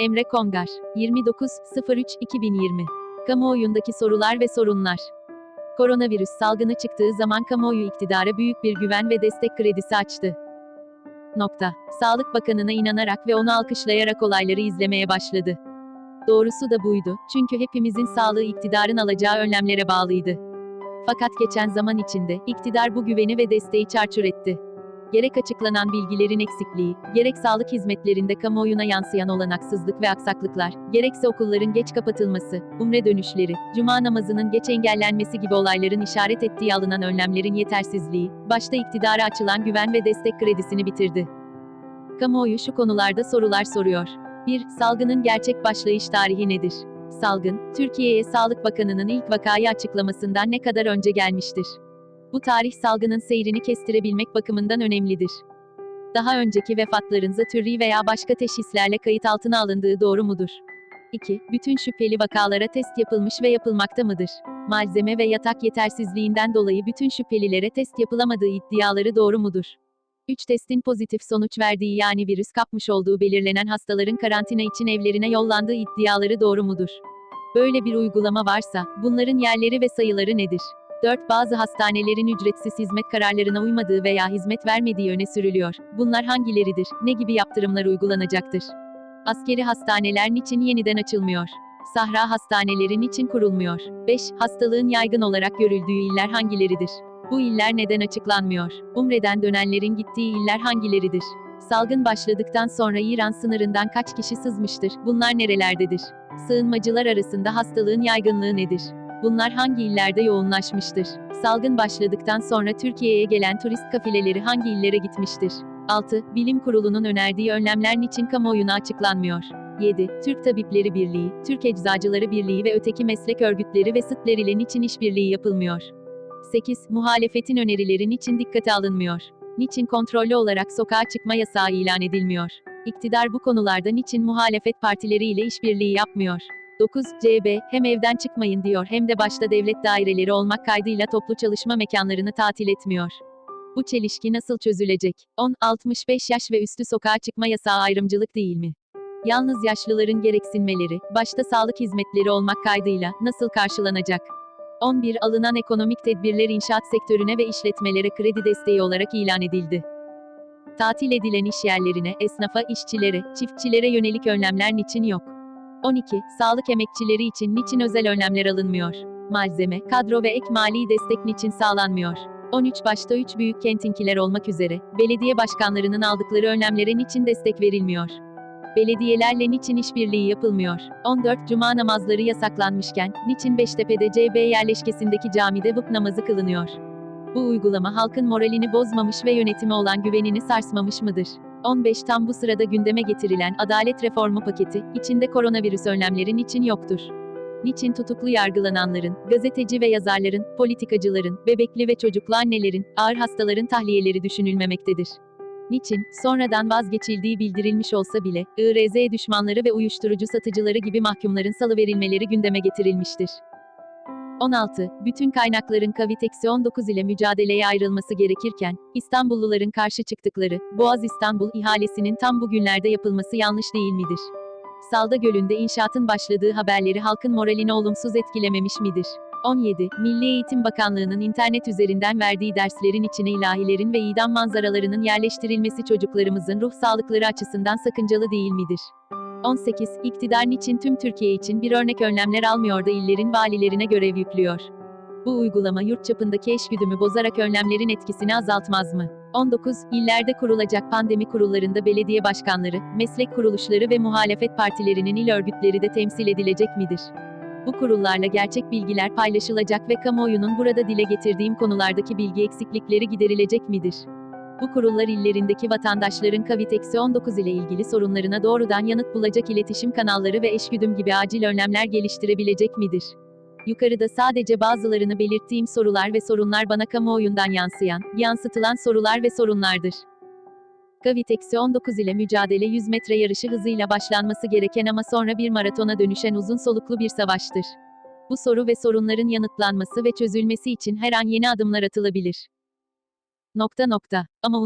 Emre Kongar 29.03.2020 Kamuoyundaki sorular ve sorunlar Koronavirüs salgını çıktığı zaman kamuoyu iktidara büyük bir güven ve destek kredisi açtı. Nokta. Sağlık Bakanı'na inanarak ve onu alkışlayarak olayları izlemeye başladı. Doğrusu da buydu, çünkü hepimizin sağlığı iktidarın alacağı önlemlere bağlıydı. Fakat geçen zaman içinde, iktidar bu güveni ve desteği çarçur etti. Gerek açıklanan bilgilerin eksikliği, gerek sağlık hizmetlerinde kamuoyuna yansıyan olanaksızlık ve aksaklıklar, gerekse okulların geç kapatılması, umre dönüşleri, cuma namazının geç engellenmesi gibi olayların işaret ettiği alınan önlemlerin yetersizliği, başta iktidara açılan güven ve destek kredisini bitirdi. Kamuoyu şu konularda sorular soruyor. 1. Salgının gerçek başlayış tarihi nedir? Salgın, Türkiye'ye Sağlık Bakanı'nın ilk vakayı açıklamasından ne kadar önce gelmiştir? Bu tarih salgının seyrini kestirebilmek bakımından önemlidir. Daha önceki vefatların zatürri veya başka teşhislerle kayıt altına alındığı doğru mudur? 2. Bütün şüpheli vakalara test yapılmış ve yapılmakta mıdır? Malzeme ve yatak yetersizliğinden dolayı bütün şüphelilere test yapılamadığı iddiaları doğru mudur? 3 testin pozitif sonuç verdiği yani virüs kapmış olduğu belirlenen hastaların karantina için evlerine yollandığı iddiaları doğru mudur? Böyle bir uygulama varsa, bunların yerleri ve sayıları nedir? 4. Bazı hastanelerin ücretsiz hizmet kararlarına uymadığı veya hizmet vermediği öne sürülüyor. Bunlar hangileridir? Ne gibi yaptırımlar uygulanacaktır? Askeri hastaneler niçin yeniden açılmıyor? Sahra hastaneleri niçin kurulmuyor? 5. Hastalığın yaygın olarak görüldüğü iller hangileridir? Bu iller neden açıklanmıyor? Umre'den dönenlerin gittiği iller hangileridir? Salgın başladıktan sonra İran sınırından kaç kişi sızmıştır? Bunlar nerelerdedir? Sığınmacılar arasında hastalığın yaygınlığı nedir? Bunlar hangi illerde yoğunlaşmıştır? Salgın başladıktan sonra Türkiye'ye gelen turist kafileleri hangi illere gitmiştir? 6. Bilim Kurulu'nun önerdiği önlemler niçin kamuoyuna açıklanmıyor? 7. Türk Tabipleri Birliği, Türk Eczacıları Birliği ve öteki meslek örgütleri ve SİT'ler ile niçin işbirliği yapılmıyor? 8. Muhalefetin önerileri niçin dikkate alınmıyor? Niçin kontrollü olarak sokağa çıkma yasağı ilan edilmiyor? İktidar bu konularda niçin muhalefet partileriyle işbirliği yapmıyor? 9. CB, hem evden çıkmayın diyor hem de başta devlet daireleri olmak kaydıyla toplu çalışma mekanlarını tatil etmiyor. Bu çelişki nasıl çözülecek? 10. 65 yaş ve üstü sokağa çıkma yasağı ayrımcılık değil mi? Yalnız yaşlıların gereksinmeleri, başta sağlık hizmetleri olmak kaydıyla, nasıl karşılanacak? 11. Alınan ekonomik tedbirler inşaat sektörüne ve işletmelere kredi desteği olarak ilan edildi. Tatil edilen iş yerlerine, esnafa, işçilere, çiftçilere yönelik önlemler niçin yok? 12. Sağlık emekçileri için niçin özel önlemler alınmıyor? Malzeme, kadro ve ek mali destek niçin sağlanmıyor? 13. Başta 3 büyük kentinkiler olmak üzere, belediye başkanlarının aldıkları önlemlere niçin destek verilmiyor? Belediyelerle niçin işbirliği yapılmıyor? 14. Cuma namazları yasaklanmışken, niçin Beştepe'de CB yerleşkesindeki camide vıp namazı kılınıyor? Bu uygulama halkın moralini bozmamış ve yönetime olan güvenini sarsmamış mıdır? 15 tam bu sırada gündeme getirilen adalet reformu paketi, içinde koronavirüs önlemleri niçin yoktur? Niçin tutuklu yargılananların, gazeteci ve yazarların, politikacıların, bebekli ve çocuklu annelerin, ağır hastaların tahliyeleri düşünülmemektedir? Niçin, sonradan vazgeçildiği bildirilmiş olsa bile, IRZ düşmanları ve uyuşturucu satıcıları gibi mahkumların salıverilmeleri gündeme getirilmiştir? 16. Bütün kaynakların Covid-19 ile mücadeleye ayrılması gerekirken, İstanbulluların karşı çıktıkları, Boğaz İstanbul ihalesinin tam bu günlerde yapılması yanlış değil midir? Salda Gölü'nde inşaatın başladığı haberleri halkın moralini olumsuz etkilememiş midir? 17. Milli Eğitim Bakanlığı'nın internet üzerinden verdiği derslerin içine ilahilerin ve idam manzaralarının yerleştirilmesi çocuklarımızın ruh sağlıkları açısından sakıncalı değil midir? 18. İktidar niçin tüm Türkiye için bir örnek önlemler almıyor da illerin valilerine görev yüklüyor? Bu uygulama yurt çapındaki eşgüdümü bozarak önlemlerin etkisini azaltmaz mı? 19. İllerde kurulacak pandemi kurullarında belediye başkanları, meslek kuruluşları ve muhalefet partilerinin il örgütleri de temsil edilecek midir? Bu kurullarla gerçek bilgiler paylaşılacak ve kamuoyunun burada dile getirdiğim konulardaki bilgi eksiklikleri giderilecek midir? Bu kurullar illerindeki vatandaşların COVID-19 ile ilgili sorunlarına doğrudan yanıt bulacak iletişim kanalları ve eşgüdüm gibi acil önlemler geliştirebilecek midir? Yukarıda sadece bazılarını belirttiğim sorular ve sorunlar bana kamuoyundan yansıyan, yansıtılan sorular ve sorunlardır. Covid-19 ile mücadele 100 metre yarışı hızıyla başlanması gereken ama sonra bir maratona dönüşen uzun soluklu bir savaştır. Bu soru ve sorunların yanıtlanması ve çözülmesi için her an yeni adımlar atılabilir. Nokta nokta. Ama